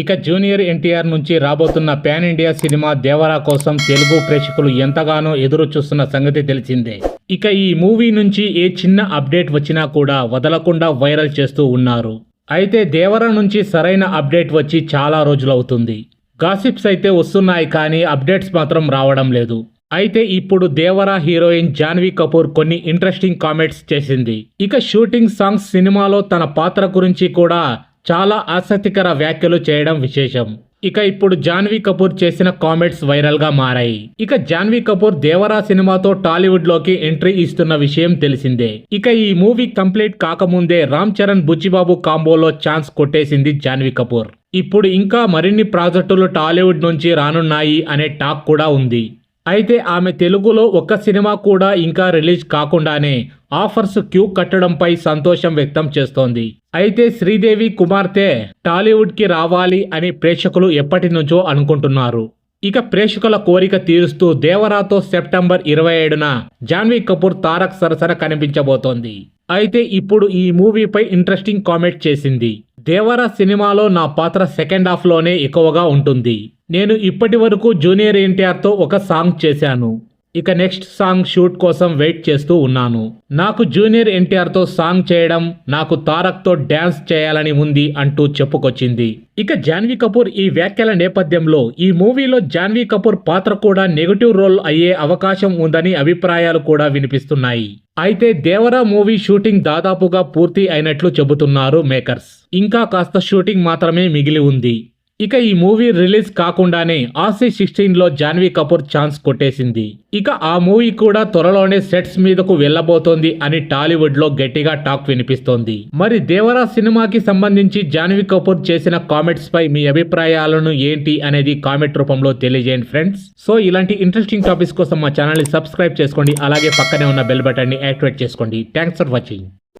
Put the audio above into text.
ఇక జూనియర్ ఎన్టీఆర్ నుంచి రాబోతున్న పాన్ ఇండియా సినిమా దేవరా కోసం తెలుగు ప్రేక్షకులు ఎంతగానో ఎదురు చూస్తున్న సంగతి తెలిసిందే. ఇక ఈ మూవీ నుంచి ఏ చిన్న అప్డేట్ వచ్చినా కూడా వదలకుండా వైరల్ చేస్తూ ఉన్నారు. అయితే దేవరా నుంచి సరైన అప్డేట్ వచ్చి చాలా రోజులవుతుంది. గాసిప్స్ అయితే వస్తున్నాయి కానీ అప్డేట్స్ మాత్రం రావడం లేదు. అయితే ఇప్పుడు దేవరా హీరోయిన్ జాన్వీ కపూర్ కొన్ని ఇంట్రెస్టింగ్ కామెంట్స్ చేసింది. ఇక షూటింగ్ సాంగ్స్ సినిమాలో తన పాత్ర గురించి కూడా చాలా ఆసక్తికర వ్యాఖ్యలు చేయడం విశేషం. ఇక ఇప్పుడు జాన్వీ కపూర్ చేసిన కామెంట్స్ వైరల్గా మారాయి. ఇక జాన్వీ కపూర్ దేవరా సినిమాతో టాలీవుడ్లోకి ఎంట్రీ ఇస్తున్న విషయం తెలిసిందే. ఇక ఈ మూవీ కంప్లీట్ కాకముందే రామ్ చరణ్ బుచ్చిబాబు కాంబోలో ఛాన్స్ కొట్టేసింది జాన్వీ కపూర్. ఇప్పుడు ఇంకా మరిన్ని ప్రాజెక్టులు టాలీవుడ్ నుంచి రానున్నాయి అనే టాక్ కూడా ఉంది. అయితే ఆమె తెలుగులో ఒక్క సినిమా కూడా ఇంకా రిలీజ్ కాకుండానే ఆఫర్స్ క్యూ కట్టడంపై సంతోషం వ్యక్తం చేస్తోంది. అయితే శ్రీదేవి కుమార్తె టాలీవుడ్కి రావాలి అని ప్రేక్షకులు ఎప్పటి నుంచో అనుకుంటున్నారు. ఇక ప్రేక్షకుల కోరిక తీరుస్తూ దేవరాతో సెప్టెంబర్ ఇరవై ఏడున జాన్వీ కపూర్ తారక్ సరసన కనిపించబోతోంది. అయితే ఇప్పుడు ఈ మూవీపై ఇంట్రెస్టింగ్ కామెంట్ చేసింది. దేవరా సినిమాలో నా పాత్ర సెకండ్ హాఫ్లోనే ఎక్కువగా ఉంటుంది. నేను ఇప్పటి వరకు జూనియర్ ఎన్టీఆర్తో ఒక సాంగ్ చేశాను. ఇక నెక్స్ట్ సాంగ్ షూట్ కోసం వెయిట్ చేస్తూ ఉన్నాను. నాకు జూనియర్ ఎన్టీఆర్తో సాంగ్ చేయడం నాకు తారక్తో డ్యాన్స్ చేయాలని ఉంది అంటూ చెప్పుకొచ్చింది. ఇక జాన్వీ కపూర్ ఈ వ్యాఖ్యల నేపథ్యంలో ఈ మూవీలో జాన్వీ కపూర్ పాత్ర కూడా నెగటివ్ రోల్ అయ్యే అవకాశం ఉందని అభిప్రాయాలు కూడా వినిపిస్తున్నాయి. అయితే దేవరా మూవీ షూటింగ్ దాదాపుగా పూర్తి అయినట్లు చెబుతున్నారు మేకర్స్. ఇంకా కాస్త షూటింగ్ మాత్రమే మిగిలి ఉంది. ఇక ఈ మూవీ రిలీజ్ కాకుండానే ఆసీ సిక్స్టీన్లో జాన్వీ కపూర్ ఛాన్స్ కొట్టేసింది. ఇక ఆ మూవీ కూడా త్వరలోనే సెట్స్ మీదకు వెళ్ళబోతోంది అని టాలీవుడ్లో గట్టిగా టాక్ వినిపిస్తోంది. మరి దేవరా సినిమాకి సంబంధించి జాన్వీ కపూర్ చేసిన కామెంట్స్ పై మీ అభిప్రాయాలను ఏంటి అనేది కామెంట్ రూపంలో తెలియజేయండి ఫ్రెండ్స్. సో ఇలాంటి ఇంట్రెస్టింగ్ టాపిక్స్ కోసం మా ఛానల్ని సబ్స్క్రైబ్ చేసుకోండి అలాగే పక్కనే ఉన్న బెల్ బటన్ని యాక్టివేట్ చేసుకోండి. Thanks for watching.